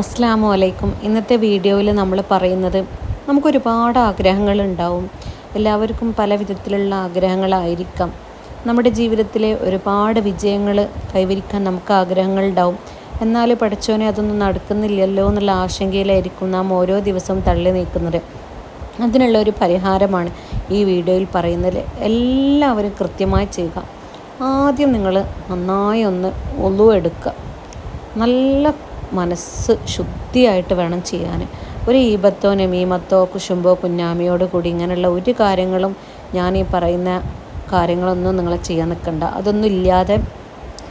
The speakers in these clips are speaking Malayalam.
അസ്സാം വലൈക്കും ഇന്നത്തെ വീഡിയോയിൽ നമ്മൾ പറയുന്നത് നമുക്കൊരുപാട് ആഗ്രഹങ്ങളുണ്ടാവും. എല്ലാവർക്കും പല വിധത്തിലുള്ള ആഗ്രഹങ്ങളായിരിക്കാം. നമ്മുടെ ജീവിതത്തിലെ ഒരുപാട് വിജയങ്ങൾ കൈവരിക്കാൻ നമുക്ക് ആഗ്രഹങ്ങളുണ്ടാവും. എന്നാൽ പഠിച്ചോനെ അതൊന്നും നടക്കുന്നില്ലല്ലോ എന്നുള്ള ആശങ്കയിലായിരിക്കും നാം ഓരോ ദിവസവും തള്ളി നീക്കുന്നത്. അതിനുള്ള ഒരു പരിഹാരമാണ് ഈ വീഡിയോയിൽ പറയുന്നത്. എല്ലാവരും കൃത്യമായി ചെയ്യുക. ആദ്യം നിങ്ങൾ നന്നായി ഒന്ന് എടുക്കുക നല്ല മനസ്സ് ശുദ്ധിയായിട്ട് വേണം ചെയ്യാൻ. ഒരു ഈബത്തോ നമീമത്തോ കുശുമ്പോ കുഞ്ഞാമിയോട് കൂടി ഇങ്ങനെയുള്ള ഒരു കാര്യങ്ങളും ഞാൻ ഈ പറയുന്ന കാര്യങ്ങളൊന്നും നിങ്ങൾ ചെയ്യാൻ നിൽക്കണ്ട. അതൊന്നും ഇല്ലാതെ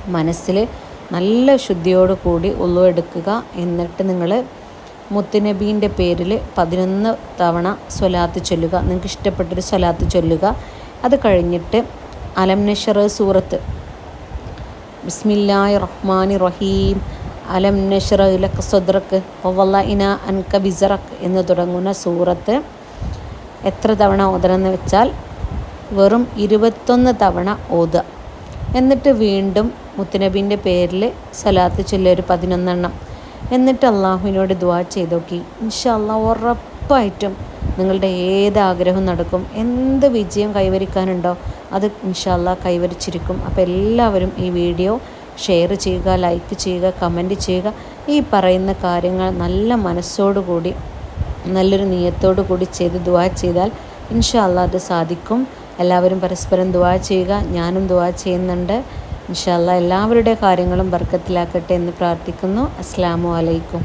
മനസ്സിൽ നല്ല ശുദ്ധിയോട് കൂടി ഉള്ളു എടുക്കുക. എന്നിട്ട് നിങ്ങൾ മുത്തുനബീന്റെ പേരിൽ പതിനൊന്ന് തവണ സ്വലാത്ത് ചൊല്ലുക. നിങ്ങൾക്ക് ഇഷ്ടപ്പെട്ടൊരു സ്വലാത്ത് ചൊല്ലുക. അത് കഴിഞ്ഞിട്ട് അലംനഷർ സൂറത്ത്. ബിസ്മില്ലാഹി റഹ്മാനി റഹീം. അലം നഷറ ഇലക്ക് സദ്രക്ക് ഇന അൻക ബിസറക്ക് എന്ന് തുടങ്ങുന്ന സൂറത്ത് എത്ര തവണ ഓതണമെന്ന് വെച്ചാൽ വെറും ഇരുപത്തൊന്ന് തവണ ഓതുക എന്നിട്ട് വീണ്ടും മുത്തുനബീന്റെ പേരിൽ സലാത്ത് ചൊല്ലുക ഒരു പതിനൊന്നെണ്ണം. എന്നിട്ട് അള്ളാഹുവിനോട് ദുവാ ചെയ്ത് നോക്കി. ഇൻഷല്ല ഉറപ്പായിട്ടും നിങ്ങളുടെ ഏത് ആഗ്രഹവും നടക്കും. എന്ത് വിജയം കൈവരിക്കാനുണ്ടോ അത് ഇൻഷല്ല കൈവരിച്ചിരിക്കും. അപ്പോൾ എല്ലാവരും ഈ വീഡിയോ ഷെയർ ചെയ്യുക ലൈക്ക് ചെയ്യുക കമന്റ് ചെയ്യുക. ഈ പറയുന്ന കാര്യങ്ങൾ നല്ല മനസ്സോടുകൂടി നല്ലൊരു നീയത്തോടു കൂടി ചെയ്ത് ദുവാ ചെയ്താൽ ഇൻഷാല്ല അത് സാധിക്കും. എല്ലാവരും പരസ്പരം ദുവാ ചെയ്യുക. ഞാനും ദുവാ ചെയ്യുന്നുണ്ട്. ഇൻഷാല്ല എല്ലാവരുടെ കാര്യങ്ങളും ബർക്കത്തിലാക്കട്ടെ എന്ന് പ്രാർത്ഥിക്കുന്നു. അസ്സാം വലൈക്കും